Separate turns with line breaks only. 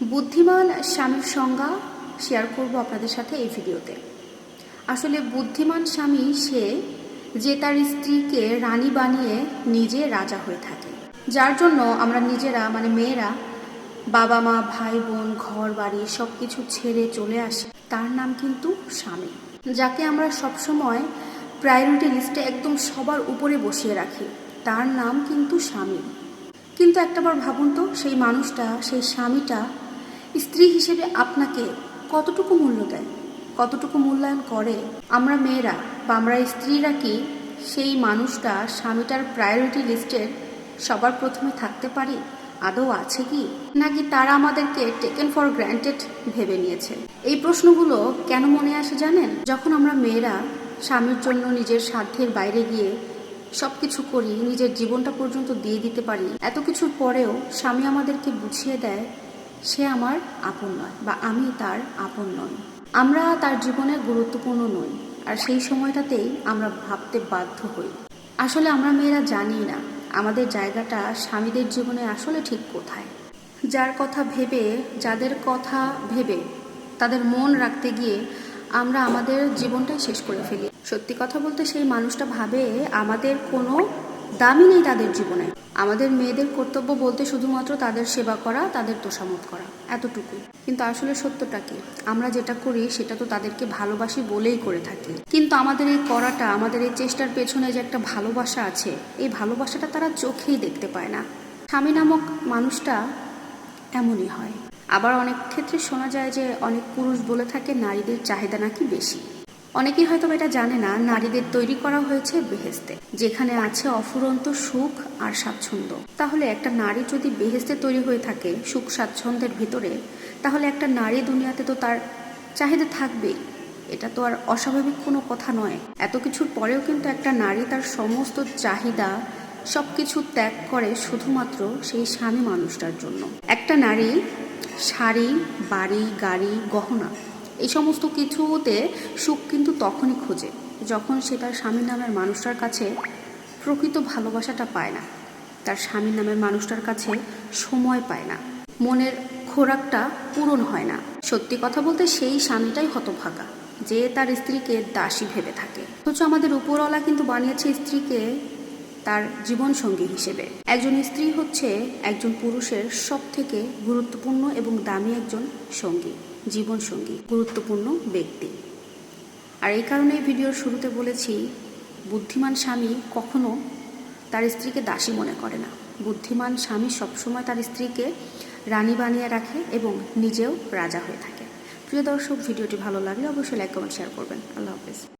বুদ্ধিমান স্বামীর সংজ্ঞা শেয়ার করব আপনাদের সাথে এই ভিডিওতে। আসলে বুদ্ধিমান স্বামী সে যে তার স্ত্রীকে রানী বানিয়ে নিজে রাজা হয়ে থাকে। যার জন্য আমরা নিজেরা মানে মেয়েরা বাবা মা ভাই বোন ঘর বাড়ি সব কিছু ছেড়ে চলে আসি, তার নাম কিন্তু স্বামী, যাকে আমরা সবসময় প্রায়োরিটি লিস্টে একদম সবার উপরে বসিয়ে রাখি, তার নাম কিন্তু স্বামী। কিন্তু একটাবার ভাবুন তো, সেই মানুষটা, সেই স্বামীটা স্ত্রী হিসেবে আপনাকে কতটুকু মূল্য দেয়? কতটুকু মূল্যায়ন করে? আমরা মেয়েরা বা আমরা স্ত্রীরা কি সেই মানুষটা স্বামীটার প্রায়োরিটি লিস্টের সবার প্রথমে থাকতে পারি? আদৌ আছে কি? নাকি তারা আমাদেরকে টেকেন ফর গ্র্যান্টেড ভেবে নিয়েছে? এই প্রশ্নগুলো কেন মনে আসে জানেন? যখন আমরা মেয়েরা স্বামীর জন্য নিজের সাধ্যের বাইরে গিয়ে সব কিছু করি, নিজের জীবনটা পর্যন্ত দিয়ে দিতে পারি, এত কিছুর পরেও স্বামী আমাদেরকে বুঝিয়ে দেয় সে আমার আপন নয় বা আমি তার আপন নই। আমরা তার জীবনে গুরুত্বপূর্ণ নই, আর সেই সময়টাতেই আমরা ভাবতে বাধ্য হই। আসলে আমরা মেয়েরা জানি না, আমাদের জায়গাটা স্বামীদের জীবনে আসলে ঠিক কোথায়। যার কথা ভেবে, যাদের কথা ভেবে, তাদের মন রাখতে গিয়ে আমরা আমাদের জীবনটাই শেষ করে ফেলি। সত্যি কথা বলতে সেই মানুষটা ভাবে আমাদের কোনো দামই নেই তাদের জীবনে। আমাদের মেয়েদের কর্তব্য বলতে শুধুমাত্র তাদের সেবা করা, তাদের তোষামত করা, এতটুকু। কিন্তু আসলে সত্যটা কি? আমরা যেটা করি, সেটা তো তাদেরকে ভালোবাসি বলেই করে থাকি। কিন্তু আমাদের এই করাটা, আমাদের এই চেষ্টার পেছনে যে একটা ভালোবাসা আছে, এই ভালোবাসাটা তারা চোখেই দেখতে পায় না। স্বামী নামক মানুষটা এমনই হয়। আবার অনেক ক্ষেত্রে শোনা যায় যে, অনেক পুরুষ বলে থাকে, নারীদের চাহিদা নাকি বেশি। অনেকেই হয়তো এটা জানে না, নারীদের তৈরি করা হয়েছে বেহেস্তে, যেখানে আছে অফুরন্ত সুখ আর স্বাচ্ছন্দ্য। তাহলে একটা নারী যদি বেহেস্তে তৈরি হয়ে থাকে সুখ স্বাচ্ছন্দ্যের ভিতরে, তাহলে একটা নারী দুনিয়াতে তো তার চাহিদা থাকবেই। এটা তো আর অস্বাভাবিক কোনো কথা নয়। এত কিছুর পরেও কিন্তু একটা নারী তার সমস্ত চাহিদা সব কিছু ত্যাগ করে শুধুমাত্র সেই স্বামী মানুষটার জন্য। একটা নারী শাড়ি, বাড়ি, গাড়ি, গহনা এই সমস্ত কিছুতে সুখ কিন্তু তখনই খোঁজে, যখন সে তার স্বামী নামের মানুষটার কাছে প্রকৃত ভালোবাসাটা পায় না। তার স্বামী নামের মানুষটার কাছে সময় পায় না। মনের খোরাকটা পূরণ হয় না। সত্যি কথা বলতে সেই স্বামীটাই হতভাগা, যে তার স্ত্রীকে দাসী ভেবে থাকে। অথচ আমাদের উপরওয়ালা কিন্তু বানিয়েছে স্ত্রীকে তার জীবনসঙ্গী হিসেবে। একজন স্ত্রী হচ্ছে একজন পুরুষের সব থেকে গুরুত্বপূর্ণ এবং দামি একজন সঙ্গী। জীবনসঙ্গী, গুরুত্বপূর্ণ ব্যক্তি। আর এই কারণে ভিডিওর শুরুতে বলেছি, বুদ্ধিমান স্বামী কখনো তার স্ত্রীকে দাসী মনে করে না। বুদ্ধিমান স্বামী সবসময় তার স্ত্রীকে রানী বানিয়ে রাখে এবং নিজেও রাজা হয়ে থাকে। প্রিয় দর্শক, ভিডিওটি ভালো লাগলে অবশ্যই লাইক কমেন্ট শেয়ার করবেন। আল্লাহ হাফেজ।